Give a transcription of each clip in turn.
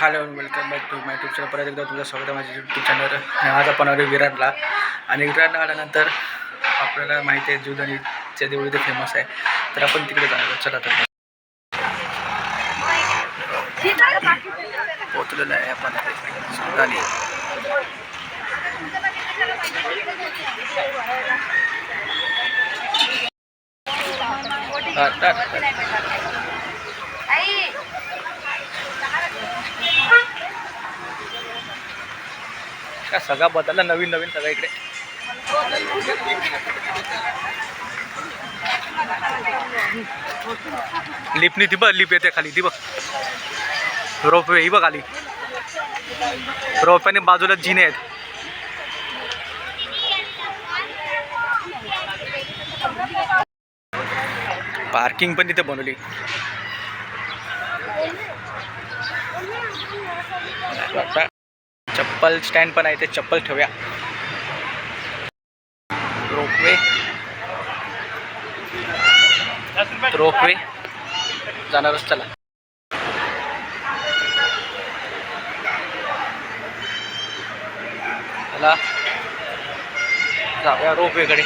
Hello welcome back to my tube channel परत एकदा तुझं स्वागत आहे माझ्या यूट्यूब चॅनलवर आज आपण आलो विराटला. आणि विराटला आल्यानंतर आपल्याला माहिती आहे जुदानीच्या देऊळ इथे फेमस आहे. तर आपण तिकडे जाणार चला तर. पोचलेलं आहे आपण. जुदानी हा, का सगळा बदलला नवीन नवीन सगळं इकडे. लिपनी ती बघ लिप येते खाली ती बघ. रोपवे ही बघ खाली रोप्याने बाजूला जिने आहेत. पार्किंग पण तिथे बनवली. चप्पल स्टँड पण आहे ते चप्पल ठेवूया. रोपवे. रोपवे. जाणारच चला. चला. जाऊया रोपवेकडे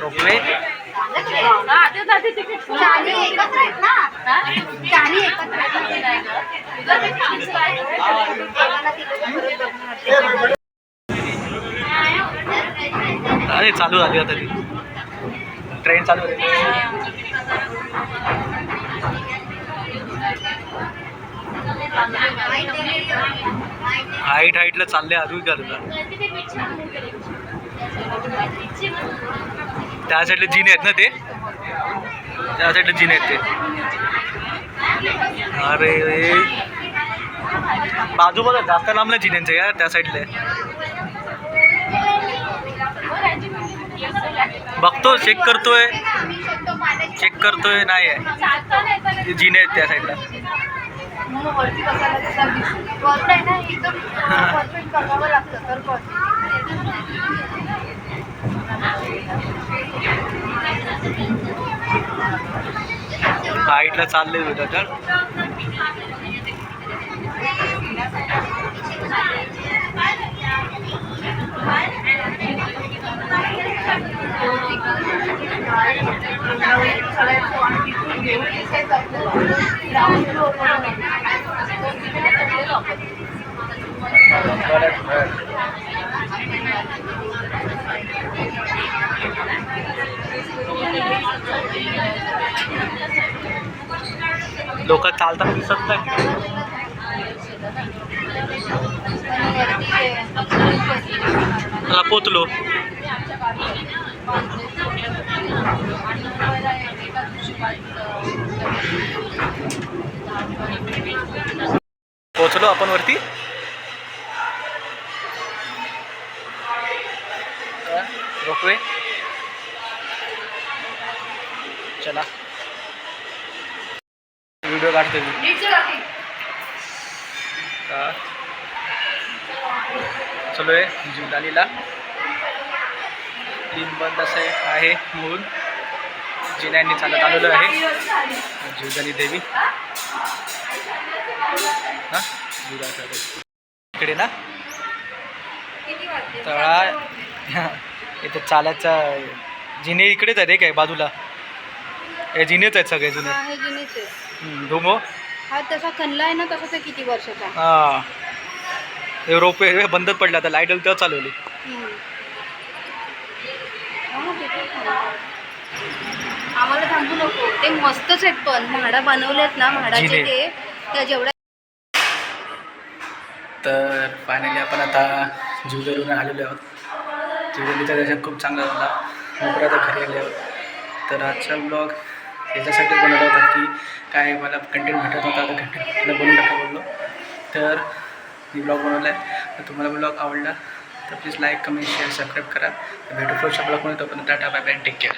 रोपवे चारी एकत्र आहेत ना? चारी एकत्र आहेत. अरे चालू झाली आता ती. ट्रेन चालू झाली. हाईट हाईटला चालले अजून करता. त्या साईडला जिने आहेत ना ते? त्या साईडला जिने आहेत ते. अरे रे. बाजू बघा जास्त लांब नाही जिन्यांचं यार त्या साईडला बघतो चेक करतोय. चेक करतोय नाही आहे. जिने आहेत त्या साईडला हां हाईटला चालले होतं तर लोक चालताना दिसत नाही. पोचलो. पोचलो आपण वरती. रोपवे चला. व्हिडिओ काढतो मी. चलो आहे जीवदानीला. तीन बंद असे आहे म्हणून जिन्यांनी चालत आलेलो आहे. जीवदानी देवी. हां? जीवदानी. इकडे ना. तळा. इथे चालायचा. जिने इकडेच आहेत हे काय बाजूला. हे जिनेच आहेत सगळे जुने. हे डोंगो हा तसा खणला आहे ना तसा ते किती वर्षाचा? हां. हे रोपे हे बंदच पडला आता लाइट तेव्हा चालवली. हा. आम्हाला थांबू नको. ते मस्तच आहेत पण. म्हाडा बनवलेत ना म्हाडाचे. ते. त्या जेवढ्या तर फायनली आपण आता ज्वेलरीवरून आलेलो आहोत. ज्वेलरीचा दर्शन खूप चांगला झाला. परत आता घरी आले आहोत. तर आजचा ब्लॉग याच्यासाठी बनवला होता की काय मला कंटेंट भेटत होता आता कंटेंट बनवून टाका बोललो तर मी ब्लॉग बनवला आहे तर तुम्हाला ब्लॉग आवडला तर please like comment share subscribe करा. भेटू पुढच्या ब्लॉगमध्ये तोपर्यंत tata bye bye take care